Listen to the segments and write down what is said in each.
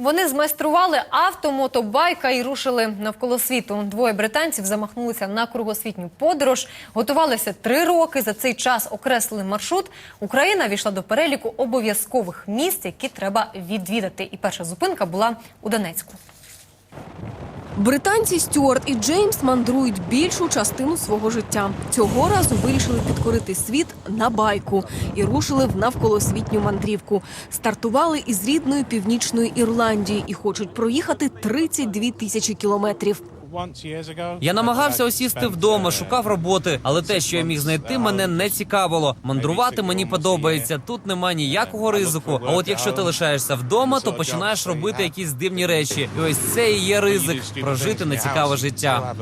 Вони змайстрували авто, мотобайка і рушили навколо світу. Двоє британців замахнулися на кругосвітню подорож. Готувалися три роки. За цей час окреслили маршрут. Україна війшла до переліку обов'язкових місць, які треба відвідати. І перша зупинка була у Донецьку. Британці Стюарт і Джеймс мандрують більшу частину свого життя. Цього разу вирішили підкорити світ на байку і рушили в навколосвітню мандрівку. Стартували із рідної північної Ірландії і хочуть проїхати 32 тисячі кілометрів. Я намагався осісти вдома, шукав роботи, але те, що я міг знайти, мене не цікавило. Мандрувати мені подобається. Тут нема ніякого ризику. А от якщо ти лишаєшся вдома, то починаєш робити якісь дивні речі. І ось це і є ризик прожити нецікаве життя.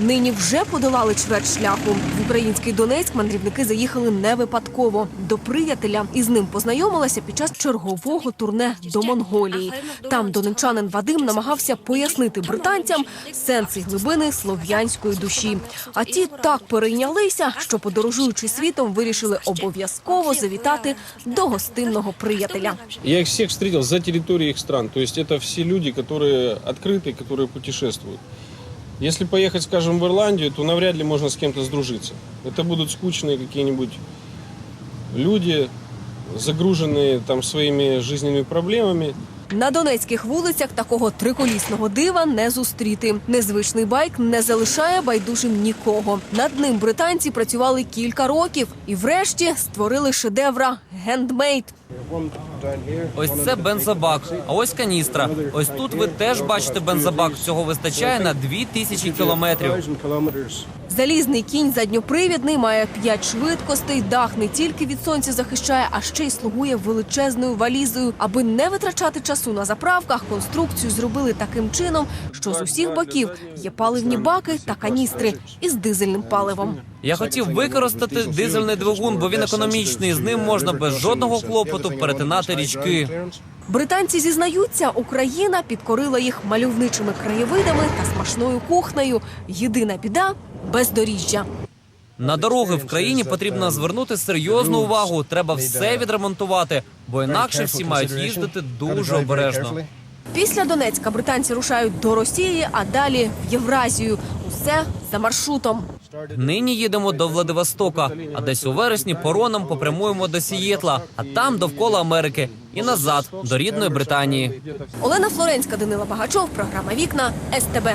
Нині вже подолали чверть шляху. В український Донецьк мандрівники заїхали не випадково до приятеля і з ним познайомилася під час чергового турне до Монголії. Там донечанин Вадим намагався пояснити британцям сенс і глибини слов'янської душі. А ті так перейнялися, що подорожуючи світом, вирішили обов'язково завітати до гостинного приятеля. Я их всех встретил за территорией их стран. То есть это все люди, которые открыты, которые путешествуют. Если поехать, скажем, в Ирландию, то навряд ли можно с кем-то сдружиться. Это будут скучные какие-нибудь люди, загруженные там своими жизненными проблемами. На донецьких вулицях такого триколісного дива не зустріти. Незвичний байк не залишає байдужим нікого. Над ним британці працювали кілька років і, врешті, створили шедевра гендмейд. Ось це бензобак, а ось каністра. Ось тут ви теж бачите бензобак. Цього вистачає на дві тисячі кілометрів. Залізний кінь задньопривідний має п'ять швидкостей. Дах не тільки від сонця захищає, а ще й слугує величезною валізою. Аби не витрачати часу на заправках, конструкцію зробили таким чином, що з усіх боків є паливні баки та каністри із дизельним паливом. Я хотів використати дизельний двигун, бо він економічний. З ним можна без жодного клопоту перетинати річки. Британці зізнаються, Україна підкорила їх мальовничими краєвидами та смачною кухнею. Єдина біда бездоріжжя. На дороги в країні потрібно звернути серйозну увагу. Треба все відремонтувати, бо інакше всі мають їздити дуже обережно. Після Донецька британці рушають до Росії, а далі в Євразію. Усе за маршрутом. Нині їдемо до Владивостока, а десь у вересні пороном попрямуємо до Сієтла, а там довкола Америки і назад до рідної Британії. Олена Флоренська, Данила Багачов, програма Вікна СТБ.